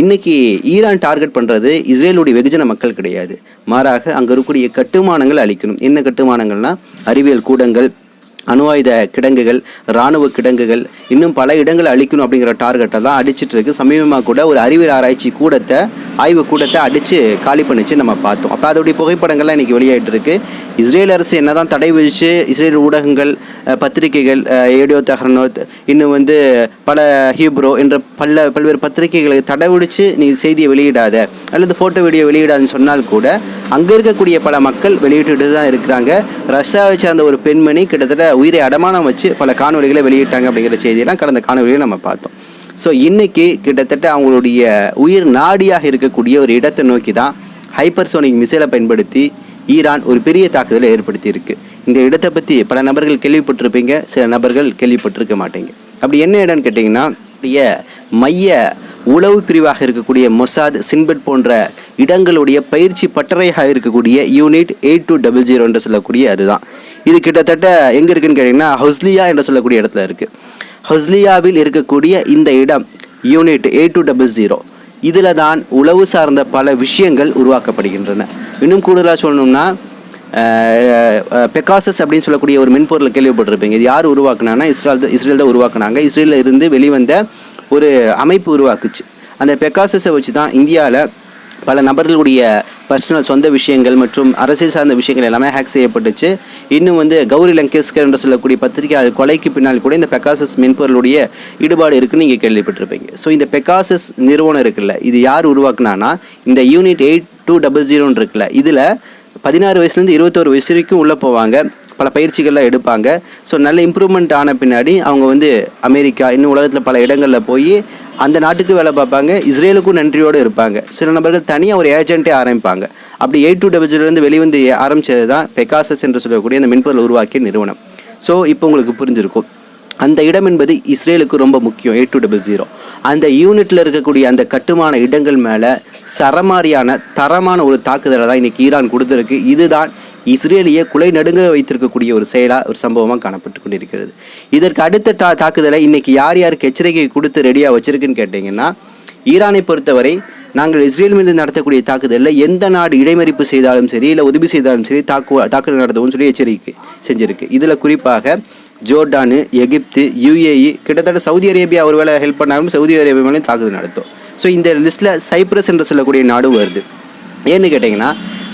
இன்னைக்கு Iran target பண்ணுறது இஸ்ரேலுடைய வெகுஜன மக்கள் கிடையாது. மாறாக அங்கே இருக்கக்கூடிய கட்டுமானங்கள் அழிக்கணும். என்ன கட்டுமானங்கள்னா? அறிவியல் கூடங்கள் அணு ஆயுத கிடங்குகள் இராணுவ கிடங்குகள் இன்னும் பல இடங்களை அழிக்கணும் அப்படிங்கிற டார்கெட்டை தான் அடிச்சிட்டு இருக்கு. சமீபமாக கூட ஒரு அறிவியல் ஆராய்ச்சி கூடத்தை ஆய்வு கூடத்தை அடித்து காலி பண்ணிச்சு நம்ம பார்த்தோம். அப்போ அதோடைய புகைப்படங்கள்லாம் இன்றைக்கி வெளியாகிட்டு இருக்கு. இஸ்ரேல் அரசு என்னதான் தடை விதிச்சு இஸ்ரேல் ஊடகங்கள் பத்திரிகைகள் ஏடியோ தஹர்னோத் இன்னும் வந்து பல ஹீப்ரோ என்ற பல பல்வேறு பத்திரிகைகளுக்கு தடை நீ செய்தியை வெளியிடாத அல்லது ஃபோட்டோ வீடியோ வெளியிடாதுன்னு சொன்னால் கூட அங்கே இருக்கக்கூடிய பல மக்கள் வெளியிட்டு தான் இருக்கிறாங்க. ரஷ்யாவை சேர்ந்த ஒரு பெண்மணி கிட்டத்தட்ட உயிரை அடமானம் வச்சு பல காணொலிகளை வெளியிட்டாங்க அப்படிங்கிற செய்தியெல்லாம் கடந்த காணொலியில் நம்ம பார்த்தோம். ஸோ இன்னைக்கு கிட்டத்தட்ட அவங்களுடைய உயிர் நாடியாக இருக்கக்கூடிய ஒரு இடத்தை நோக்கி தான் ஹைப்பர்சோனிக் மிசைலை பயன்படுத்தி ஈரான் ஒரு பெரிய தாக்குதலை ஏற்படுத்தியிருக்கு. இந்த இடத்தை பற்றி பல நபர்கள் கேள்விப்பட்டிருப்பீங்க சில நபர்கள் கேள்விப்பட்டிருக்க மாட்டீங்க. அப்படி என்ன இடம்னு கேட்டிங்கன்னா மைய உளவு பிரிவாக இருக்கக்கூடிய மொசாத் சின்பெட் போன்ற இடங்களுடைய பயிற்சி பட்டறையாக இருக்கக்கூடிய unit eight two double zero என்று சொல்லக்கூடிய அதுதான். இது கிட்டத்தட்ட எங்கே இருக்குன்னு கேட்டிங்கன்னா ஹொஸ்லியா என்று சொல்லக்கூடிய இடத்துல இருக்குது ஹொஸ்லியாவில் இருக்கக்கூடிய இந்த இடம் unit eight two double zero இதில் தான் உளவு சார்ந்த பல விஷயங்கள் உருவாக்கப்படுகின்றன. இன்னும் கூடுதலாக சொல்லணும்னா பெக்காசஸ் அப்படின்னு சொல்லக்கூடிய ஒரு மென்பொருளை கேள்விப்பட்டிருப்பீங்க. இது யார் உருவாக்குனாங்கன்னா இஸ்ரேல் தான் இஸ்ரேல் தான் உருவாக்குனாங்க. இஸ்ரேலில் இருந்து வெளிவந்த ஒரு அமைப்பு உருவாக்குச்சு. அந்த பெக்காசஸை வச்சு தான் இந்தியாவில் பல நபர்களுடைய பர்சனல் சொந்த விஷயங்கள் மற்றும் அரசியல் சார்ந்த விஷயங்கள் எல்லாமே ஹேக் செய்யப்பட்டுச்சு. இன்னும் வந்து கௌரி லங்கேஸ்கர் என்று சொல்லக்கூடிய பத்திரிகையாளர் கொலைக்கு பின்னால் கூட இந்த பெக்காசஸ் மென்பொருளுடைய ஈடுபாடு இருக்குன்னு நீங்கள் கேள்விப்பட்டிருப்பீங்க. ஸோ இந்த பெக்காசஸ் நிறுவனம் இருக்குல்ல இது யார் உருவாக்குனான்னா இந்த யூனிட் எயிட் டூ டபுள் ஜீரோன்னு இருக்குல்ல இதில் பதினாறு வயசுலேருந்து இருபத்தோரு வயசு வரைக்கும் உள்ளே போவாங்க. பல பயிற்சிகள்லாம் எடுப்பாங்க. ஸோ நல்ல இம்ப்ரூவ்மெண்ட் ஆன பின்னாடி அவங்க வந்து அமெரிக்கா இன்னும் உலகத்தில் பல இடங்களில் போய் அந்த நாட்டுக்கு வேலை பார்ப்பாங்க. இஸ்ரேலுக்கும் நன்றியோடு இருப்பாங்க. சில நபர்கள் தனியாக ஒரு ஏஜென்ட்டே ஆரம்பிப்பாங்க. அப்படி எயிட் டூ டபுள்ஜிலேருந்து வெளிவந்து ஆரம்பித்தது தான் பெக்காசஸ் என்று சொல்லக்கூடிய அந்த மென்பொருள் உருவாக்கிய நிறுவனம். ஸோ இப்போ உங்களுக்கு புரிஞ்சிருக்கும். அந்த இடம் என்பது இஸ்ரேலுக்கு ரொம்ப முக்கியம். எயிட் டூ டபுள் ஜீரோ அந்த யூனிட்டில் இருக்கக்கூடிய அந்த கட்டுமான இடங்கள் மேலே சரமாரியான தரமான ஒரு தாக்குதலை தான் இன்னைக்கு ஈரான் கொடுத்துருக்கு. இதுதான் இஸ்ரேலியை குலை நடுங்க வைத்திருக்கக்கூடிய ஒரு செயலாக ஒரு சம்பவமாக காணப்பட்டு கொண்டிருக்கிறது. இதற்கு அடுத்த தா தாக்குதலை இன்னைக்கு யார் யாருக்கு எச்சரிக்கை கொடுத்து ரெடியாக வச்சிருக்குன்னு கேட்டிங்கன்னா ஈரானை பொறுத்தவரை நாங்கள் இஸ்ரேல் மீது நடத்தக்கூடிய தாக்குதலில் எந்த நாடு இடைமறிப்பு செய்தாலும் சரி இல்லை உதவி செய்தாலும் சரி தாக்கு தாக்குதல் நடத்தவும் சொல்லி எச்சரிக்கை செஞ்சிருக்கு. இதில் குறிப்பாக ஜோர்டானு எகிப்து யுஏஇ கிட்டத்தட்ட சவுதி அரேபியா ஒரு வேளை ஹெல்ப் பண்ணாலும் சவுதி அரேபியா மேலேயும் தாக்குதல் நடத்தும். ஸோ இந்த லிஸ்ட்டில் சைப்ரஸ் என்று சொல்லக்கூடிய நாடும் வருது. ஏன்னு கேட்டிங்கன்னா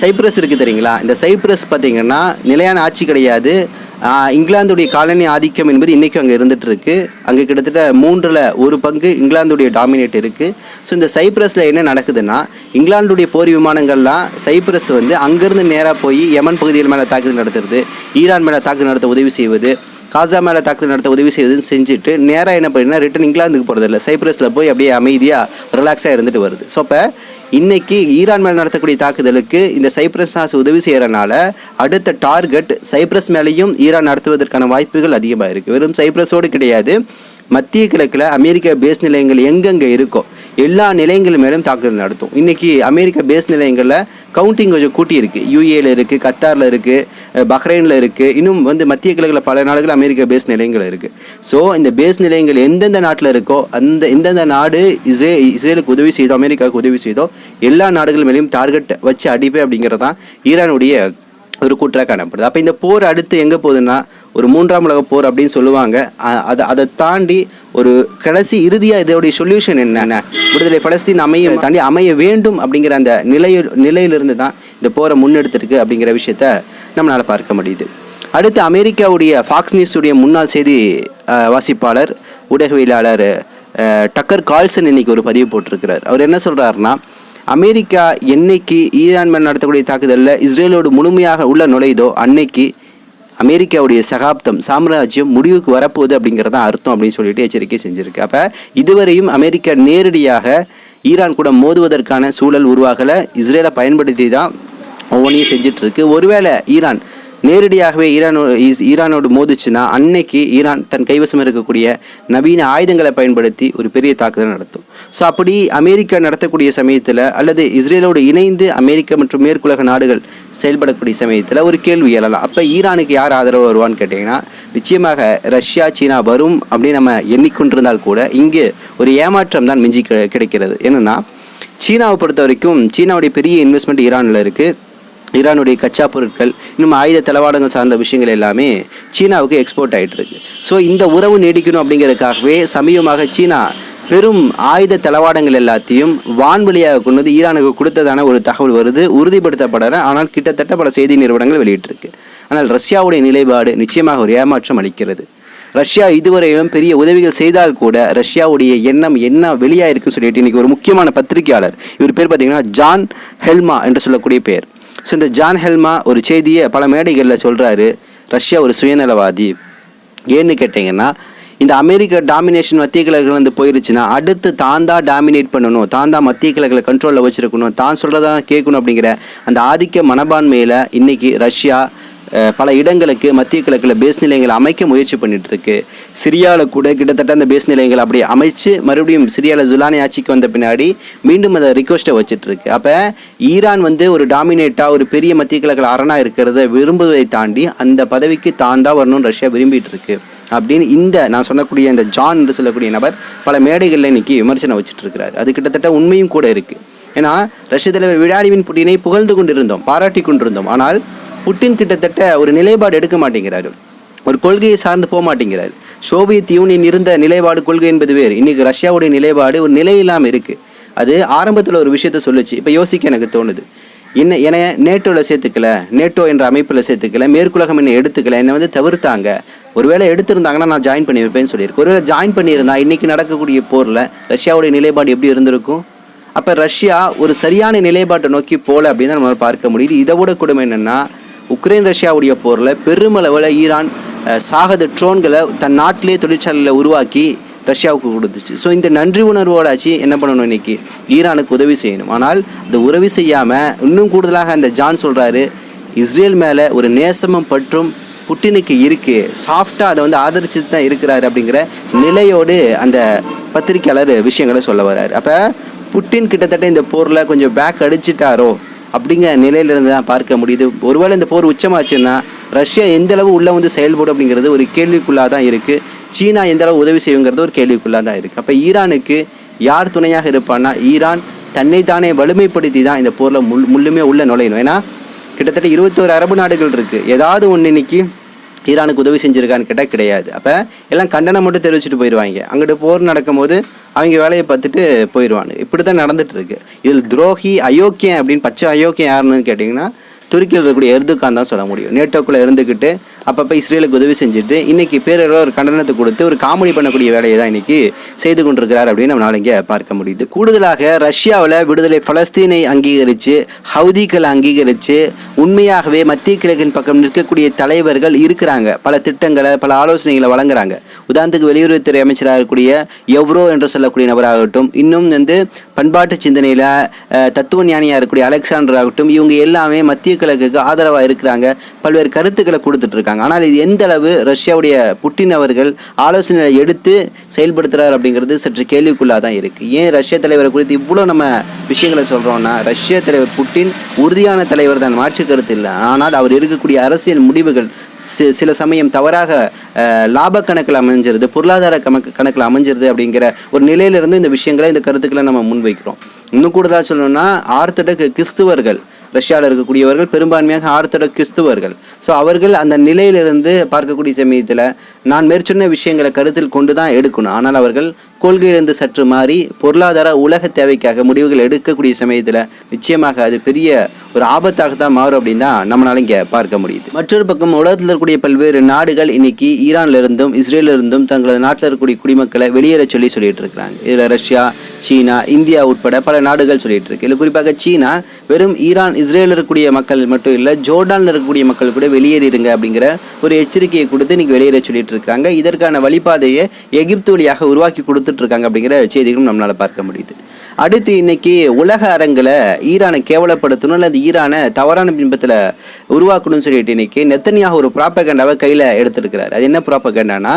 சைப்ரஸ் இருக்குது தெரியுங்களா? இந்த சைப்ரஸ் பார்த்திங்கன்னா நிலையான ஆட்சி கிடையாது. இங்கிலாந்துடைய காலனி ஆதிக்கம் என்பது இன்றைக்கும் அங்கே இருந்துட்டு அங்கே கிட்டத்தட்ட மூன்றில் ஒரு பங்கு இங்கிலாந்துடைய டாமினேட் இருக்குது ஸோ இந்த சைப்ரஸில் என்ன நடக்குதுன்னா இங்கிலாந்துடைய போர் விமானங்கள்லாம் சைப்ரஸ் வந்து அங்கேருந்து நேராக போய் யமன் பகுதியில் மேலே தாக்குதல் நடத்துறது ஈரான் மேலே தாக்குதல் நடத்த உதவி செய்வது காசா மேலே தாக்குதல் நடத்த உதவி செய்வதுன்னு செஞ்சுட்டு நேராக என்ன பண்ணினா ரிட்டன் இங்கிலாந்துக்கு போகிறதில்ல சைப்ரஸில் போய் அப்படியே அமைதியாக ரிலாக்ஸாக இருந்துட்டு வருது. ஸோ அப்போ இன்னைக்கு ஈரான் மேலே நடத்தக்கூடிய தாக்குதலுக்கு இந்த சைப்ரஸ் நாசு உதவி செய்கிறனால அடுத்த டார்கெட் சைப்ரஸ் மேலேயும் ஈரான் நடத்துவதற்கான வாய்ப்புகள் அதிகமாக இருக்குது வெறும் சைப்ரஸோடு கிடையாது. மத்திய கிழக்கில் அமெரிக்க பேஸ் நிலையங்கள் எங்கெங்கே இருக்கோ எல்லா நிலையங்கள் மேலும் தாக்குதல் நடத்தும். இன்றைக்கி அமெரிக்க பேஸ் நிலையங்களில் கவுண்டிங் கொஞ்சம் கூட்டியிருக்கு. யூஏல இருக்குது கத்தாரில் இருக்குது பஹ்ரைனில் இருக்குது இன்னும் வந்து மத்திய கிழக்கில் பல நாடுகள் அமெரிக்க பேஸ் நிலையங்கள் இருக்குது ஸோ இந்த பேஸ் நிலையங்கள் எந்தெந்த நாட்டில் இருக்கோ அந்த எந்தெந்த நாடு இஸ்ரே இஸ்ரேலுக்கு உதவி செய்தோ அமெரிக்காவுக்கு உதவி செய்தோ எல்லா நாடுகள் மேலேயும் டார்கெட் வச்சு அடிப்பேன் அப்படிங்கிறது தான் ஈரானுடைய ஒரு கூற்றாக காணப்படுது அப்போ இந்த போர் அடுத்து எங்கே போகுதுன்னா ஒரு மூன்றாம் உலக போர் அப்படின்னு சொல்லுவாங்க. அதை அதை தாண்டி ஒரு கடைசி இறுதியாக இதோடைய சொல்யூஷன் என்னென்ன? விடுதலை பலஸ்தீன் அமைய தாண்டி அமைய வேண்டும் அப்படிங்கிற அந்த நிலையில் நிலையிலிருந்து தான் இந்த போரை முன்னெடுத்திருக்கு அப்படிங்கிற விஷயத்த நம்மளால் பார்க்க முடியுது. அடுத்து அமெரிக்காவுடைய ஃபாக்ஸ் நியூஸுடைய முன்னாள் செய்தி வாசிப்பாளர் ஊடகவியலாளர் டக்கர் கால்சன் இன்னைக்கு ஒரு பதிவு போட்டிருக்கிறார். அவர் என்ன சொல்கிறாருன்னா அமெரிக்கா என்னைக்கு ஈரான் மேல் நடத்தக்கூடிய தாக்குதலில் இஸ்ரேலோடு முழுமையாக உள்ள நுழையுதோ அன்னைக்கு அமெரிக்காவுடைய சகாப்தம் சாம்ராஜ்யம் முடிவுக்கு வரப்போகுது அப்படிங்கிறத அர்த்தம் அப்படின்னு சொல்லிட்டு எச்சரிக்கை செஞ்சுருக்கு. அப்போ இதுவரையும் அமெரிக்கா நேரடியாக ஈரான் கூட மோதுவதற்கான சூழல் உருவாகலை. இஸ்ரேலை பயன்படுத்தி தான் ஒவ்வொன்றையும் செஞ்சிட்ருக்கு ஒருவேளை ஈரான் நேரடியாகவே ஈரானோ ஈரானோடு மோதிச்சுன்னா அன்னைக்கு ஈரான் தன் கைவசம் இருக்கக்கூடிய நவீன ஆயுதங்களை பயன்படுத்தி ஒரு பெரிய தாக்குதல் நடத்தும். ஸோ அப்படி அமெரிக்கா நடத்தக்கூடிய சமயத்தில் அல்லது இஸ்ரேலோடு இணைந்து அமெரிக்கா மற்றும் மேற்குலக நாடுகள் செயல்படக்கூடிய சமயத்தில் ஒரு கேள்வி எழலாம். அப்போ ஈரானுக்கு யார் ஆதரவு வருவான்னு கேட்டிங்கன்னா நிச்சயமாக ரஷ்யா சீனா வரும் அப்படின்னு நம்ம எண்ணிக்கொண்டிருந்தால் கூட இங்கே ஒரு ஏமாற்றம் தான் மிஞ்சி கிடைக்கிறது. என்னென்னா சீனாவை பொறுத்த வரைக்கும் சீனாவுடைய பெரிய இன்வெஸ்ட்மெண்ட் ஈரானில் இருக்குது ஈரானுடைய கச்சா பொருட்கள் இன்னும் ஆயுத தளவாடங்கள் சார்ந்த விஷயங்கள் எல்லாமே சீனாவுக்கு எக்ஸ்போர்ட் ஆகிட்டு இருக்கு. ஸோ இந்த உறவு நீடிக்கணும் அப்படிங்கிறதுக்காகவே சமீபமாக சீனா பெரும் ஆயுத தளவாடங்கள் எல்லாத்தையும் வான்வழியாக கொண்டு வந்து ஈரானுக்கு கொடுத்ததான ஒரு தகவல் வருது. உறுதிப்படுத்தப்படல. ஆனால் கிட்டத்தட்ட பல செய்தி நிறுவனங்கள் வெளியிட்டிருக்கு. ஆனால் ரஷ்யாவுடைய நிலைப்பாடு நிச்சயமாக ஒரு ஏமாற்றம் அளிக்கிறது. ரஷ்யா இதுவரையிலும் பெரிய உதவிகள் செய்தால் கூட ரஷ்யாவுடைய எண்ணம் என்ன வெளியாயிருக்குன்னு சொல்லிட்டு இன்றைக்கி ஒரு முக்கியமான பத்திரிகையாளர் இவர் பேர் பார்த்தீங்கன்னா ஜான் ஹெல்மா என்று சொல்லக்கூடிய பேர். ஸோ இந்த ஜான் ஹெல்மா ஒரு செய்தியை பல மேடைகளில் சொல்கிறாரு ரஷ்யா ஒரு சுயநலவாதி. ஏன்னு கேட்டிங்கன்னா இந்த அமெரிக்க டாமினேஷன் மத்திய கிழக்கு வந்து போயிருச்சுன்னா அடுத்து தான் தான் டாமினேட் பண்ணணும் தான் தான் மத்திய கிழக்கில் கண்ட்ரோலில் வச்சுருக்கணும் தான் சொல்கிறதா கேட்கணும் அப்படிங்கிற அந்த ஆதிக்க மனப்பான்மையில் இன்றைக்கி ரஷ்யா பல இடங்களுக்கு மத்திய கிழக்கில் பேஸ் நிலையங்களை அமைக்க முயற்சி பண்ணிட்டு இருக்கு சிரியாவில் கூட கிட்டத்தட்ட அந்த பேஸ் நிலையங்களை அப்படி அமைச்சு மறுபடியும் சிரியாவில் ஜுலானி ஆட்சிக்கு வந்த பின்னாடி மீண்டும் அதை ரிக்வஸ்ட்டை வச்சுட்டு இருக்கு அப்போ ஈரான் வந்து ஒரு டாமினேட்டாக ஒரு பெரிய மத்திய கிழக்கில் அரணாக இருக்கிறத விரும்புவதை தாண்டி அந்த பதவிக்கு தான் தான் வரணும்னு ரஷ்யா விரும்பிட்டு இருக்கு அப்படின்னு இந்த நான் சொல்லக்கூடிய இந்த ஜான் என்று சொல்லக்கூடிய நபர் பல மேடைகளில் இன்னைக்கு விமர்சனம் வச்சுட்டு இருக்கிறார் அது கிட்டத்தட்ட உண்மையும் கூட இருக்குது ஏன்னா ரஷ்ய தலைவர் விடாடிவின் புட்டினை புகழ்ந்து கொண்டிருந்தோம் பாராட்டி கொண்டிருந்தோம். ஆனால் புட்டின் கிட்டத்தட்ட ஒரு நிலைப்பாடு எடுக்க மாட்டேங்கிறாரு. ஒரு கொள்கையை சார்ந்து போக மாட்டேங்கிறாரு. சோவியத் யூனியன் இருந்த நிலைப்பாடு கொள்கை என்பது வேறு. இன்றைக்கி ரஷ்யாவுடைய நிலைப்பாடு ஒரு நிலை இல்லாமல் அது ஆரம்பத்தில் ஒரு விஷயத்த சொல்லுச்சு. இப்போ யோசிக்க எனக்கு தோணுது. என்ன என்னை நேட்டோவில் சேர்த்துக்கல நேட்டோ என்ற அமைப்பில் சேர்த்துக்கல மேற்குலகம் என்னை எடுத்துக்கல என்னை வந்து தவிர்த்தாங்க. ஒருவேளை எடுத்திருந்தாங்கன்னா நான் ஜாயின் பண்ணியிருப்பேன்னு சொல்லியிருக்கேன் ஒருவேளை ஜாயின் பண்ணியிருந்தா இன்றைக்கி நடக்கக்கூடிய போரில் ரஷ்யாவுடைய நிலைப்பாடு எப்படி இருந்திருக்கும்? அப்போ ரஷ்யா ஒரு சரியான நிலைப்பாட்டை நோக்கி போகல அப்படின்னு தான் நம்ம பார்க்க முடியுது. இதை விட கொடுமை என்னென்னா உக்ரைன் ரஷ்யாவுடைய போரில் பெருமளவில் ஈரான் சாகத ட்ரோன்களை தன் நாட்டிலே தொழிற்சாலையில் உருவாக்கி ரஷ்யாவுக்கு கொடுத்துச்சு. ஸோ இந்த நன்றி உணர்வோடாச்சு என்ன பண்ணணும் இன்னைக்கு? ஈரானுக்கு உதவி செய்யணும். ஆனால் அந்த உதவி செய்யாமல் இன்னும் கூடுதலாக அந்த ஜான் சொல்கிறாரு இஸ்ரேல் மேலே ஒரு நேசமும் பற்றும் புட்டினுக்கு இருக்குது சாஃப்டாக அதை வந்து ஆதரிச்சு தான் இருக்கிறாரு அப்படிங்கிற நிலையோடு அந்த பத்திரிக்கையாளர் விஷயங்களை சொல்ல வர்றாரு. அப்போ புட்டின் கிட்டத்தட்ட இந்த போரில் கொஞ்சம் பேக் அடிச்சிட்டாரோ? அப்படிங்கிற நிலையிலிருந்து தான் பார்க்க முடியுது. ஒருவேளை இந்த போர் உச்சமாச்சுன்னா ரஷ்யா எந்த அளவு உள்ளே வந்து செயல்படும் அப்படிங்கிறது ஒரு கேள்விக்குள்ளாக தான் இருக்குது சீனா எந்த அளவு உதவி செய்யுங்கிறது ஒரு கேள்விக்குள்ளாக தான் இருக்குது அப்போ ஈரானுக்கு யார் துணையாக இருப்பான்னா ஈரான் தன்னைத்தானே வலிமைப்படுத்தி தான் இந்த போரில் முள் முள்ளுமே உள்ளே நுழையணும். ஏன்னா கிட்டத்தட்ட இருபத்தோரு அரபு நாடுகள் இருக்குது ஏதாவது ஒன்று இன்னைக்கு ஈரானுக்கு உதவி செஞ்சுருக்கான்னு கேட்டால் கிடையாது. அப்போ எல்லாம் கண்டனம் மட்டும் தெரிவிச்சுட்டு போயிடுவாங்க அங்கிட்டு போர் நடக்கும்போது அவங்க வேலையை பார்த்துட்டு போயிடுவானு இப்படி தான் நடந்துட்டு இருக்கு இதில் துரோகி அயோக்கியம் அப்படின்னு பச்சை அயோக்கியம் யாருன்னு கேட்டிங்கன்னா துருக்கியில் இருக்கக்கூடிய எர்துகான் தான் சொல்ல முடியும். நேட்டோக்குள்ளே இருந்துக்கிட்டு அப்பப்போ இஸ்ரேலுக்கு உதவி செஞ்சுட்டு இன்றைக்கி பேரளவு ஒரு கண்டனத்தை கொடுத்து ஒரு காமெடி பண்ணக்கூடிய வேலையை தான் இன்றைக்கி செய்து கொண்டிருக்கிறார் அப்படின்னு நம்மளால இங்கே பார்க்க முடியுது. கூடுதலாக ரஷ்யாவில் விடுதலை பலஸ்தீனை அங்கீகரித்து ஹவுதிகளை அங்கீகரித்து உண்மையாகவே மத்திய கிழக்கின் பக்கம் நிற்கக்கூடிய தலைவர்கள் இருக்கிறாங்க. பல திட்டங்களை பல ஆலோசனைகளை வழங்குறாங்க. உதாரணத்துக்கு வெளியுறவுத்துறை அமைச்சராக இருக்கக்கூடிய எவ்ரோ என்று சொல்லக்கூடிய நபராகட்டும் இன்னும் வந்து பண்பாட்டு சிந்தனையில் தத்துவ ஞானியாக இருக்கக்கூடிய அலெக்சாண்டர் ஆகட்டும் இவங்க எல்லாமே மத்திய கிழக்குக்கு ஆதரவாக இருக்கிறாங்க. பல்வேறு கருத்துக்களை கொடுத்துட்ருக்காங்க ஆனால் இது எந்த அளவு ரஷ்யாவுடைய புட்டின் அவர்கள் ஆலோசனைகளை எடுத்து செயல்படுத்துகிறார் அப்படி அப்படிங்கிறது சற்று கேள்விக்குள்ளாக தான் இருக்குது ஏன் ரஷ்ய தலைவரை குறித்து இவ்வளோ நம்ம விஷயங்களை சொல்கிறோன்னா ரஷ்ய தலைவர் புட்டின் உறுதியான தலைவர் தான் மாற்று கருத்து இல்லை. ஆனால் அவர் எடுக்கக்கூடிய அரசியல் முடிவுகள் சில சமயம் தவறாக லாப கணக்கில் அமைஞ்சிருது பொருளாதார கணக்கு கணக்கில் அமைஞ்சிருது அப்படிங்கிற ஒரு நிலையிலிருந்து இந்த விஷயங்களை இந்த கருத்துக்களை நம்ம முன்வைக்கிறோம். இன்னும் கூடுதலாக சொல்லணும்னா ஆர்த்தடக் கிறிஸ்துவர்கள் ரஷ்யாவில் இருக்கக்கூடியவர்கள் பெரும்பான்மையாக ஆர்த்தடாக்ஸ் கிறிஸ்துவர்கள். ஸோ அவர்கள் அந்த நிலையிலிருந்து பார்க்கக்கூடிய சமயத்தில் நான் மேற்சொன்ன விஷயங்களை கருத்தில் கொண்டு தான் எடுக்கணும். ஆனால் அவர்கள் கொள்கையிலிருந்து சற்று மாறி பொருளாதார உலக தேவைக்காக முடிவுகள் எடுக்கக்கூடிய சமயத்தில் நிச்சயமாக அது பெரிய ஒரு ஆபத்தாக தான் மாறும் அப்படின்னு தான் நம்மளால இங்கே பார்க்க முடியுது. மற்றொரு பக்கம் உலகத்தில் இருக்கக்கூடிய பல்வேறு நாடுகள் இன்னைக்கு ஈரான்ல இருந்தும் இருந்தும் தங்களது நாட்டில் இருக்கக்கூடிய குடிமக்களை வெளியேற சொல்லி சொல்லிட்டு இருக்கிறாங்க. இதில் ரஷ்யா சீனா இந்தியா உட்பட பல நாடுகள் சொல்லிட்டு இருக்கு. இதில் குறிப்பாக சீனா வெறும் ஈரான் இஸ்ரேலில் இருக்கக்கூடிய மக்கள் மட்டும் இல்லை ஜோர்டானில் இருக்கக்கூடிய மக்கள் கூட வெளியேறிடுங்க அப்படிங்கிற ஒரு எச்சரிக்கையை கொடுத்து இன்றைக்கி வெளியேற சொல்லிட்டு இருக்காங்க. இதற்கான வழிபாதையை எகிப்து வழியாக உருவாக்கி கொடுத்துட்டு இருக்காங்க அப்படிங்கிற செய்திகளும் நம்மளால் பார்க்க முடியுது. அடுத்து இன்னைக்கு உலக அரங்கில் ஈரானை கேவலப்படுத்தணும் அல்லது ஈரானை தவறான பிம்பத்தில் உருவாக்கணும்னு சொல்லிட்டு இன்னைக்கு நெத்தனியாக ஒரு ப்ராப்பகண்டாவை கையில் எடுத்திருக்கிறார். அது என்ன ப்ராப்பகண்டானா?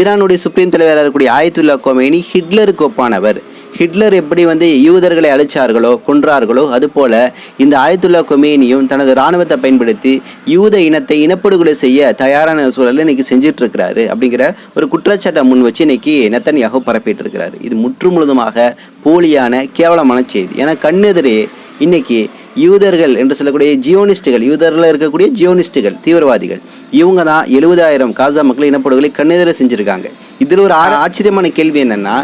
ஈரானுடைய சுப்ரீம் தலைவராக இருக்கக்கூடிய ஆயத்துல்லா கோமேனி ஹிட்லருக்கு ஒப்பானவர். ஹிட்லர் எப்படி வந்து யூதர்களை அழிச்சார்களோ கொன்றார்களோ அதுபோல இந்த ஆயத்துல்லா கொமேனியும் தனது இராணுவத்தை பயன்படுத்தி யூத இனத்தை இனப்படுகொலை செய்ய தயாரான சூழலை இன்னைக்கு செஞ்சுட்டு இருக்கிறாரு அப்படிங்கிற ஒரு குற்றச்சாட்டை முன் வச்சு இன்னைக்கு நெத்தனியாக பரப்பிட்டு இருக்கிறாரு இது முற்று முழுதுமாக போலியான கேவலமான செய்தி. ஏன்னா கண்ணெதிரே இன்னைக்கு யூதர்கள் என்று சொல்லக்கூடிய ஜியோனிஸ்டுகள் யூதரில் இருக்கக்கூடிய ஜியோனிஸ்டுகள் தீவிரவாதிகள் இவங்க தான் எழுபதாயிரம் காசா மக்கள் இனப்படுகொலை கண்ணெதிர செஞ்சுருக்காங்க. இதில் ஒரு ஆ- ஆச்சரியமான கேள்வி என்னன்னா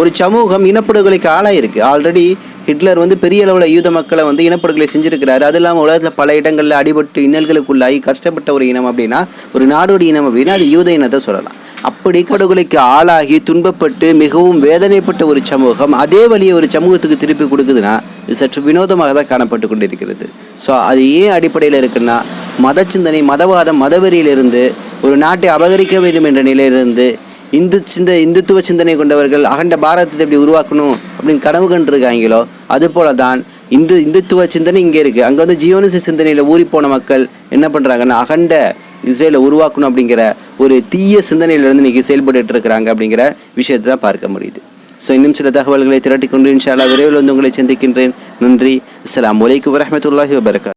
ஒரு சமூகம் இனப்படுகொலைக்கு ஆளாயிருக்கு ஆல்ரெடி ஹிட்லர் வந்து பெரிய அளவில் யூத மக்களை வந்து இனப்படுகொலை செஞ்சுருக்கிறாரு. அது இல்லாமல் உலகத்தில் பல இடங்களில் அடிபட்டு இன்னல்களுக்குள்ளாகி கஷ்டப்பட்ட ஒரு இனம் அப்படின்னா ஒரு நாடோடி இனம் அப்படின்னா அது யூத இனத்தை சொல்லலாம். அப்படி படுகொலைக்கு ஆளாகி துன்பப்பட்டு மிகவும் வேதனைப்பட்ட ஒரு சமூகம் அதே வழியை ஒரு சமூகத்துக்கு திருப்பி கொடுக்குதுன்னா இது சற்று வினோதமாக தான் காணப்பட்டு கொண்டிருக்கிறது. ஸோ அது ஏன் அடிப்படையில் இருக்குன்னா மத சிந்தனை மதவாதம் மதவெறியிலிருந்து ஒரு நாட்டை அபகரிக்க வேண்டும் என்ற நிலையிலிருந்து இந்து சிந்த இந்துத்துவ சிந்தனை கொண்டவர்கள் அகண்ட பாரதத்தை எப்படி உருவாக்கணும் அப்படின்னு கனவு கண்டிருக்காங்களோ அது போல தான் இந்து இந்துத்துவ சிந்தனை இங்கே இருக்குது அங்கே வந்து ஜியோனிச சிந்தனையில் ஊறிப்போன மக்கள் என்ன பண்ணுறாங்கன்னா அகண்ட இஸ்ரேலை உருவாக்கணும் அப்படிங்கிற ஒரு தீய சிந்தனையிலிருந்து இன்னைக்கு செயல்பட்டு இருக்கிறாங்க அப்படிங்கிற விஷயத்தை தான் பார்க்க முடியுது. ஸோ இன்னும் சில தகவல்களை திரட்டிக்கொண்டு கொண்டு விரைவில் வந்து உங்களை சந்திக்கின்றேன். நன்றி. அஸ்லாம் வலைக்கு வரமத்துல்லாஹி வபரகாத்.